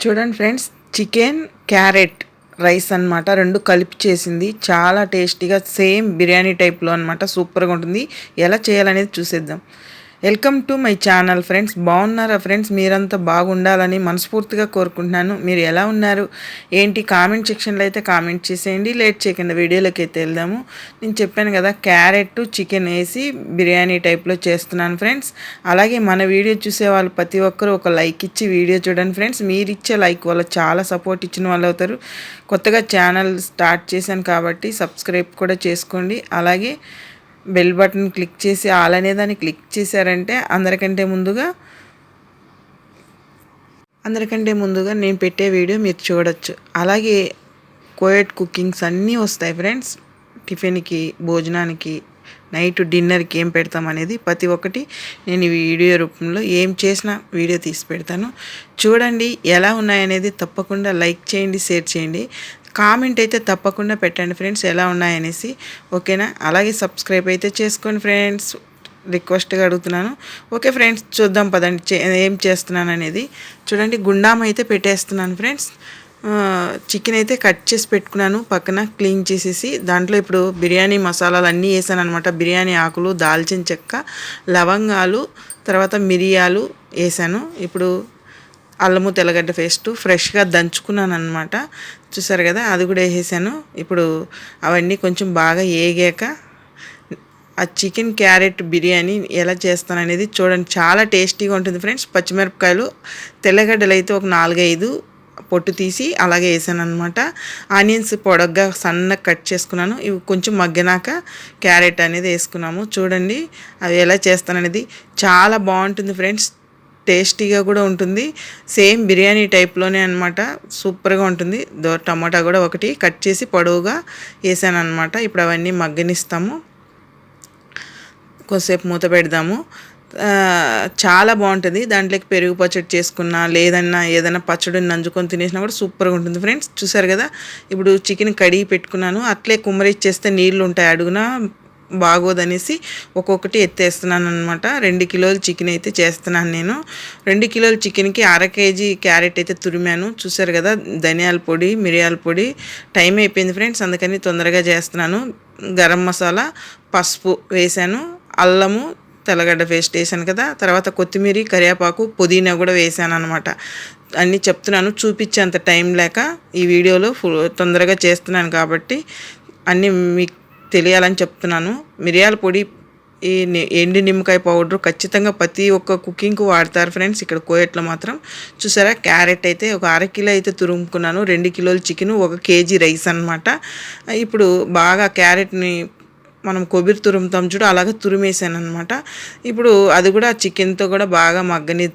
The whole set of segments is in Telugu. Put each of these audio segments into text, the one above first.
చూడండి ఫ్రెండ్స్ చికెన్ క్యారెట్ రైస్ అన్నమాట. రెండు కలిపి చేసింది. చాలా టేస్టీగా సేమ్ బిర్యానీ టైప్లో అనమాట సూపర్గా ఉంటుంది. ఎలా చేయాలనేది చూసేద్దాం. Welcome to my channel friends. బాగున్నారా ఫ్రెండ్స్? మీరంతా బాగుండాలని మనస్ఫూర్తిగా కోరుకుంటున్నాను. మీరు ఎలా ఉన్నారు? ఏంటి? కామెంట్ సెక్షన్లో అయితే కామెంట్ చేసేయండి. లేట్ చేయకుండా వీడియోలోకి అయితే వెళ్దాము. నేను చెప్పాను కదా క్యారెట్ చికెన్ వేసి బిర్యానీ టైప్లో చేస్తున్నాను ఫ్రెండ్స్. అలాగే మన వీడియో చూసే వాళ్ళు ప్రతి ఒక్కరు ఒక లైక్ ఇచ్చి వీడియో చూడండి ఫ్రెండ్స్. మీరు ఇచ్చే లైక్ వల్ల చాలా సపోర్ట్ ఇచ్చిన వాళ్ళు అవుతారు. కొత్తగా ఛానల్ స్టార్ట్ చేశాను కాబట్టి సబ్స్క్రైబ్ కూడా చేసుకోండి. అలాగే బెల్ బటన్ క్లిక్ చేసి ఆల్ అనే దాన్ని క్లిక్ చేశారంటే అందరికంటే ముందుగా అందరికంటే ముందుగా నేను పెట్టే వీడియో మీరు చూడొచ్చు. అలాగే కోయట్ కుకింగ్స్ అన్నీ వస్తాయి ఫ్రెండ్స్ టిఫిన్కి భోజనానికి నైట్ డిన్నర్కి ఏం పెడతాం అనేది ప్రతి ఒక్కటి నేను ఈ వీడియో రూపంలో ఏం చేసినా వీడియో తీసి పెడతాను. చూడండి ఎలా ఉన్నాయనేది తప్పకుండా లైక్ చేయండి షేర్ చేయండి. కామెంట్ అయితే తప్పకుండా పెట్టండి ఫ్రెండ్స్ ఎలా ఉన్నాయనేసి. ఓకేనా? అలాగే సబ్స్క్రైబ్ అయితే చేసుకోండి ఫ్రెండ్స్ రిక్వెస్ట్గా అడుగుతున్నాను. ఓకే ఫ్రెండ్స్ చూద్దాం పదండి ఏం చేస్తున్నాను అనేది. చూడండి గుండాం అయితే పెట్టేస్తున్నాను ఫ్రెండ్స్. చికెన్ అయితే కట్ చేసి పెట్టుకున్నాను పక్కన క్లీన్ చేసేసి. దాంట్లో ఇప్పుడు బిర్యానీ మసాలాలు అన్నీ వేసాను అనమాట బిర్యానీ ఆకులు దాల్చిన చెక్క లవంగాలు తర్వాత మిరియాలు వేసాను. ఇప్పుడు అల్లము తెల్లగడ్డ పేస్టు ఫ్రెష్గా దంచుకున్నాను అనమాట చూసారు కదా అది కూడా వేసేసాను. ఇప్పుడు అవన్నీ కొంచెం బాగా ఏగాక ఆ చికెన్ క్యారెట్ బిర్యానీ ఎలా చేస్తాను అనేది చూడండి. చాలా టేస్టీగా ఉంటుంది ఫ్రెండ్స్. పచ్చిమిరపకాయలు తెల్లగడ్డలు అయితే ఒక నాలుగైదు పొట్టు తీసి అలాగే వేసాను అనమాట ఆనియన్స్ పొడగ్గా సన్నగా కట్ చేసుకున్నాను. ఇవి కొంచెం మగ్గినాక క్యారెట్ అనేది వేసుకున్నాము. చూడండి అవి ఎలా చేస్తాననేది. చాలా బాగుంటుంది ఫ్రెండ్స్. టేస్టీగా కూడా ఉంటుంది. సేమ్ బిర్యానీ టైప్లోనే అనమాట సూపర్గా ఉంటుంది. దో టమాటా కూడా ఒకటి కట్ చేసి పొడవుగా వేసాను అనమాట ఇప్పుడు అవన్నీ మగ్గనిస్తాము. కొద్దిసేపు మూత పెడదాము. చాలా బాగుంటుంది. దాంట్లోకి పెరుగు పచ్చడి చేసుకున్నా లేదన్నా ఏదైనా పచ్చడిని నంజుకొని తినేసినా కూడా సూపర్గా ఉంటుంది ఫ్రెండ్స్. చూసారు కదా? ఇప్పుడు చికెన్ కడిగి పెట్టుకున్నాను. అట్లే కుమ్మరిచ్చేస్తే నీళ్ళు ఉంటాయి అడుగున. బాగోదనేసి ఒక్కొక్కటి ఎత్తేస్తున్నాను అనమాట రెండు కిలోలు చికెన్ అయితే చేస్తున్నాను నేను. రెండు కిలోల చికెన్కి అర కేజీ క్యారెట్ అయితే తురిమాను. చూసారు కదా ధనియాల పొడి మిరియాల పొడి. టైం అయిపోయింది ఫ్రెండ్స్ అందుకని తొందరగా చేస్తున్నాను. గరం మసాలా పసుపు వేసాను అల్లము తెల్లగడ్డ పేస్ట్ వేసాను కదా తర్వాత కొత్తిమీర కరివేపాకు పుదీనా కూడా వేసాను అనమాట అన్నీ చెప్తున్నాను చూపించేంత టైం లేక ఈ వీడియోలో తొందరగా చేస్తున్నాను కాబట్టి అన్నీ మీకు తెలియాలని చెప్తున్నాను. మిరియాల పొడి ఈ ఎండి నిమ్మకాయ పౌడర్ ఖచ్చితంగా ప్రతి ఒక్క కుకింగ్కు వాడతారు ఫ్రెండ్స్. ఇక్కడ కోయట్లో మాత్రం చూసారా క్యారెట్ అయితే ఒక అర కిలో అయితే తురుముకున్నాను. రెండు కిలోలు చికెన్ ఒక కేజీ రైస్ అనమాట ఇప్పుడు బాగా క్యారెట్ని మనం కొబ్బరి తురుముతాం చూడు అలాగే తురిమేసాను అనమాట ఇప్పుడు అది కూడా చికెన్తో కూడా బాగా మగ్గని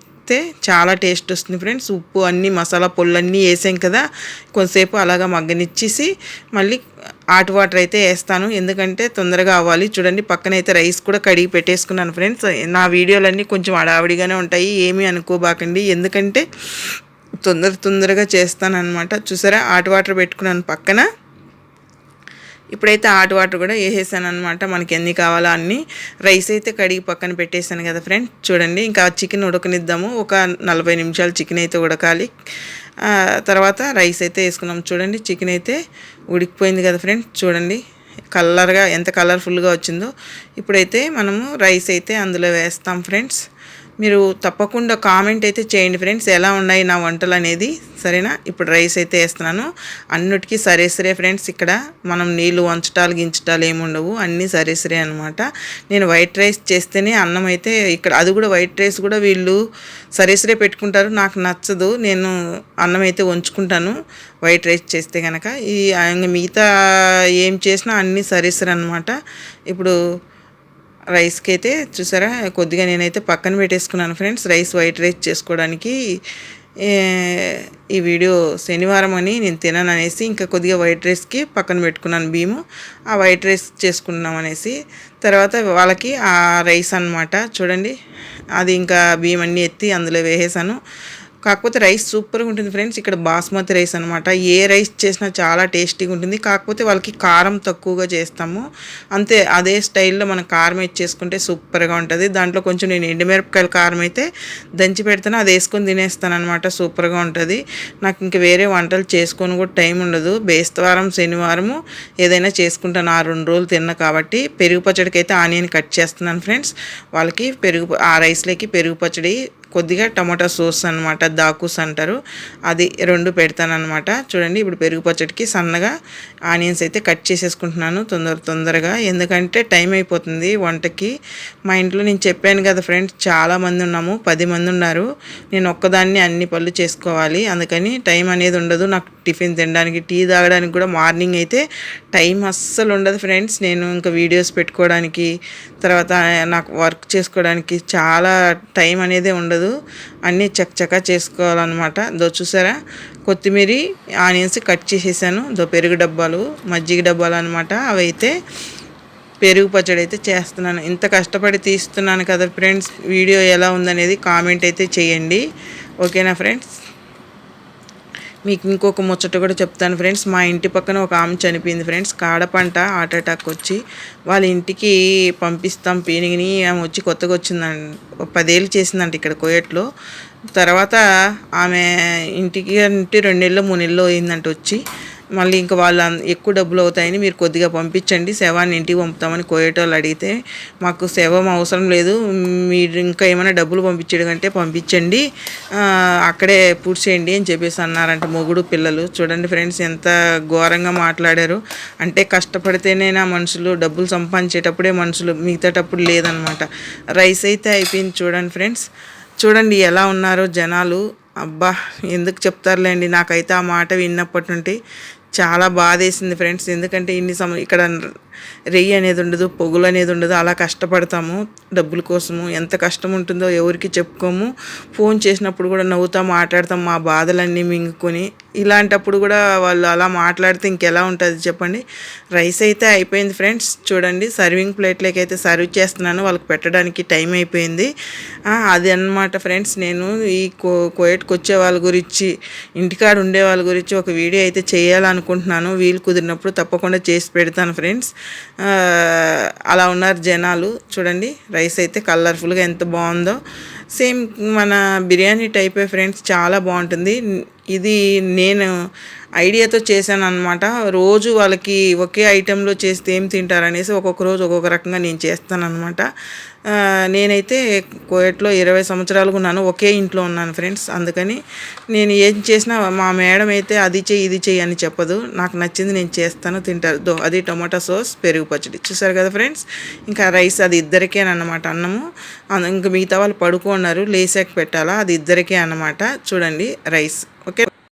చాలా టేస్ట్ వస్తుంది ఫ్రెండ్స్. ఉప్పు అన్నీ మసాలా పొళ్ళు అన్నీ వేసాం కదా కొంతసేపు అలాగా మగ్గనిచ్చేసి మళ్ళీ హాట్ వాటర్ అయితే వేస్తాను. ఎందుకంటే తొందరగా అవ్వాలి. చూడండి పక్కన అయితే రైస్ కూడా కడిగి పెట్టేసుకున్నాను ఫ్రెండ్స్. నా వీడియోలన్నీ కొంచెం అడావిడిగానే ఉంటాయి. ఏమీ అనుకోబాకండి. ఎందుకంటే తొందర తొందరగా చేస్తాను అనమాట చూసారా? హాట్ వాటర్ పెట్టుకున్నాను పక్కన. ఇప్పుడైతే హాట్ వాటర్ కూడా వేసేసాను అనమాట మనకి ఎన్ని కావాలో అన్ని. రైస్ అయితే కడిగి పక్కన పెట్టేసాను కదా ఫ్రెండ్. చూడండి ఇంకా చికెన్ ఉడకనిద్దాము. ఒక నలభై నిమిషాలు చికెన్ అయితే ఉడకాలి. తర్వాత రైస్ అయితే వేసుకున్నాం. చూడండి చికెన్ అయితే ఉడికిపోయింది కదా ఫ్రెండ్. చూడండి కలర్గా ఎంత కలర్ఫుల్గా వచ్చిందో. ఇప్పుడైతే మనము రైస్ అయితే అందులో వేస్తాం ఫ్రెండ్స్. మీరు తప్పకుండా కామెంట్ అయితే చేయండి ఫ్రెండ్స్ ఎలా ఉన్నాయి నా వంటలు అనేది. సరేనా? ఇప్పుడు రైస్ అయితే వేస్తున్నాను. అన్నిటికీ సరేసరే ఫ్రెండ్స్ ఇక్కడ మనం నీళ్ళు వంచటాలు గించటాలు ఏముండవు అన్నీ సరేసరే అనమాట నేను వైట్ రైస్ చేస్తేనే అన్నం అయితే ఇక్కడ అది కూడా వైట్ రైస్ కూడా వీళ్ళు సరేసరే పెట్టుకుంటారు. నాకు నచ్చదు. నేను అన్నం అయితే వంచుకుంటాను వైట్ రైస్ చేస్తే కనుక ఈ మిగతా ఏం చేసినా అన్నీ సరేసరే అనమాట ఇప్పుడు రైస్కి అయితే చూసారా? కొద్దిగా నేనైతే పక్కన పెట్టేసుకున్నాను ఫ్రెండ్స్. రైస్ వైట్ రైస్ చేసుకోవడానికి ఈ వీడియో శనివారం అని నేను తినను అనేసి ఇంకా కొద్దిగా వైట్ రైస్కి పక్కన పెట్టుకున్నాను భీము. ఆ వైట్ రైస్ చేసుకున్నాం అనేసి. తర్వాత వాళ్ళకి ఆ రైస్ అనమాట చూడండి. అది ఇంకా బియ్యం అన్నీ ఎత్తి అందులో వేసేసాను. కాకపోతే రైస్ సూపర్గా ఉంటుంది ఫ్రెండ్స్. ఇక్కడ బాస్మతి రైస్ అనమాట ఏ రైస్ చేసినా చాలా టేస్టీగా ఉంటుంది. కాకపోతే వాళ్ళకి కారం తక్కువగా చేస్తాము. అంతే అదే స్టైల్లో మనం కారం వేసి చేసుకుంటే సూపర్గా ఉంటుంది. దాంట్లో కొంచెం నేను ఎండుమిరపకాయల కారం అయితే దంచి పెడతాను. అది వేసుకొని తినేస్తాను అనమాట సూపర్గా ఉంటుంది. నాకు ఇంక వేరే వంటలు చేసుకొని కూడా టైం ఉండదు. బేస్తవారం శనివారము ఏదైనా చేసుకుంటాను. ఆ రెండు రోజులు తిన్నా కాబట్టి పెరుగు పచ్చడికి అయితే ఆనియన్ కట్ చేస్తున్నాను ఫ్రెండ్స్. వాళ్ళకి పెరుగు ఆ రైస్లోకి పెరుగు పచ్చడి కొద్దిగా టమాటా సోస్ అనమాట దాకుస్ అంటారు. అది రెండు పెడతానమాట చూడండి ఇప్పుడు పెరుగు పచ్చడికి సన్నగా ఆనియన్స్ అయితే కట్ చేసేసుకుంటున్నాను తొందర తొందరగా. ఎందుకంటే టైం అయిపోతుంది వంటకి. మా ఇంట్లో నేను చెప్పాను కదా ఫ్రెండ్స్ చాలామంది ఉన్నాము పది మంది ఉన్నారు. నేను ఒక్కదాన్ని అన్ని పనులు చేసుకోవాలి. అందుకని టైం అనేది ఉండదు. నాకు టిఫిన్ తినడానికి టీ తాగడానికి కూడా మార్నింగ్ అయితే టైం అస్సలు ఉండదు ఫ్రెండ్స్. నేను ఇంకా వీడియోస్ పెట్టుకోవడానికి తర్వాత నాకు వర్క్ చేసుకోవడానికి చాలా టైం అనేది ఉండదు. అన్నీ చక్కచక్క చేసుకోవాలన్నమాట. దో చూసారా? కొత్తిమీర ఆనియన్స్ కట్ చేసేసాను. దో పెరుగు డబ్బాలు మజ్జిగ డబ్బాలు అనమాట అవి అయితే పెరుగు పచ్చడి అయితే చేస్తున్నాను. ఇంత కష్టపడి తీస్తున్నాను కదా ఫ్రెండ్స్. వీడియో ఎలా ఉందనేది కామెంట్ అయితే చేయండి. ఓకేనా ఫ్రెండ్స్? మీకు ఇంకొక ముచ్చట కూడా చెప్తాను ఫ్రెండ్స్. మా ఇంటి పక్కన ఒక ఆమె చనిపోయింది ఫ్రెండ్స్. కాడపంట హార్ట్ అటాక్ వచ్చి వాళ్ళ ఇంటికి పంపిస్తాం పీనిగిని. ఆమె వచ్చి కొత్తగా వచ్చిందండి. పదేళ్ళు చేసిందంట ఇక్కడ కోయట్లో. తర్వాత ఆమె ఇంటికి అంటే రెండు మూడు నెలలు అయిందంట వచ్చి. మళ్ళీ ఇంకా వాళ్ళు ఎక్కువ డబ్బులు అవుతాయని మీరు కొద్దిగా పంపించండి. శవాన్ని ఇంటికి పంపుతామని కోయేటోళ్ళు అడిగితే మాకు శవం అవసరం లేదు. మీరు ఇంకా ఏమైనా డబ్బులు పంపించడం కంటే పంపించండి. అక్కడే పూర్తి చేయండి అని చెప్పేసి అన్నారంట మొగుడు పిల్లలు. చూడండి ఫ్రెండ్స్ ఎంత ఘోరంగా మాట్లాడారు. అంటే కష్టపడితేనే నా మనుషులు డబ్బులు సంపాదించేటప్పుడే మనుషులు మిగతాటప్పుడు లేదనమాట. రైస్ అయితే అయిపోయింది చూడండి ఫ్రెండ్స్. చూడండి ఎలా ఉన్నారో జనాలు. అబ్బా ఎందుకు చెప్తారులేండి. నాకైతే ఆ మాట విన్నప్పటి నుండి చాలా బాధేసింది ఫ్రెండ్స్. ఎందుకంటే ఇన్ని సమ ఇక్కడ రెయ్యి అనేది ఉండదు పొగులు అనేది ఉండదు అలా కష్టపడతాము. డబ్బుల కోసము ఎంత కష్టం ఉంటుందో ఎవరికి చెప్పుకోము. ఫోన్ చేసినప్పుడు కూడా నవ్వుతాం మాట్లాడతాం మా బాధలన్నీ మింగుకొని. ఇలాంటప్పుడు కూడా వాళ్ళు అలా మాట్లాడితే ఇంకెలా ఉంటుంది చెప్పండి. రైస్ అయితే అయిపోయింది ఫ్రెండ్స్. చూడండి సర్వింగ్ ప్లేట్లోకి అయితే సర్వ్ చేస్తున్నాను. వాళ్ళకి పెట్టడానికి టైం అయిపోయింది. అది అనమాట ఫ్రెండ్స్. నేను ఈ కో కోయట్కి వచ్చే వాళ్ళ గురించి ఇంటికాడ ఉండే వాళ్ళ గురించి ఒక వీడియో అయితే చేయాలనుకుంటున్నాను. వీలు కుదిరినప్పుడు తప్పకుండా చేసి పెడతాను ఫ్రెండ్స్. అలా ఉన్నారు జనాలు. చూడండి రైస్ అయితే కలర్ఫుల్గా ఎంత బాగుందో. సేమ్ మన బిర్యానీ టైపే ఫ్రెండ్స్ చాలా బాగుంటుంది. ఇది నేను ఐడియాతో చేశాను అనమాట రోజు వాళ్ళకి ఒకే ఐటెంలో చేస్తే ఏం తింటారనేసి ఒక్కొక్క రోజు ఒక్కొక్క రకంగా నేను చేస్తాను అనమాట నేనైతే కోయట్లో ఇరవై సంవత్సరాలుగా ఉన్నాను ఒకే ఇంట్లో ఉన్నాను ఫ్రెండ్స్. అందుకని నేను ఏం చేసినా మా మేడం అయితే అది చెయ్యి ఇది చెయ్యి అని చెప్పదు. నాకు నచ్చింది నేను చేస్తాను తింటారు. దో అది టొమాటో సాస్ పెరుగు పచ్చడి. చూసారు కదా ఫ్రెండ్స్? ఇంకా రైస్ అది ఇద్దరికేనమాట అన్నము. ఇంకా మిగతా వాళ్ళు పడుకున్నారు లేసాక పెట్టాలా అది ఇద్దరికే అన్నమాట. చూడండి రైస్. ఓకే?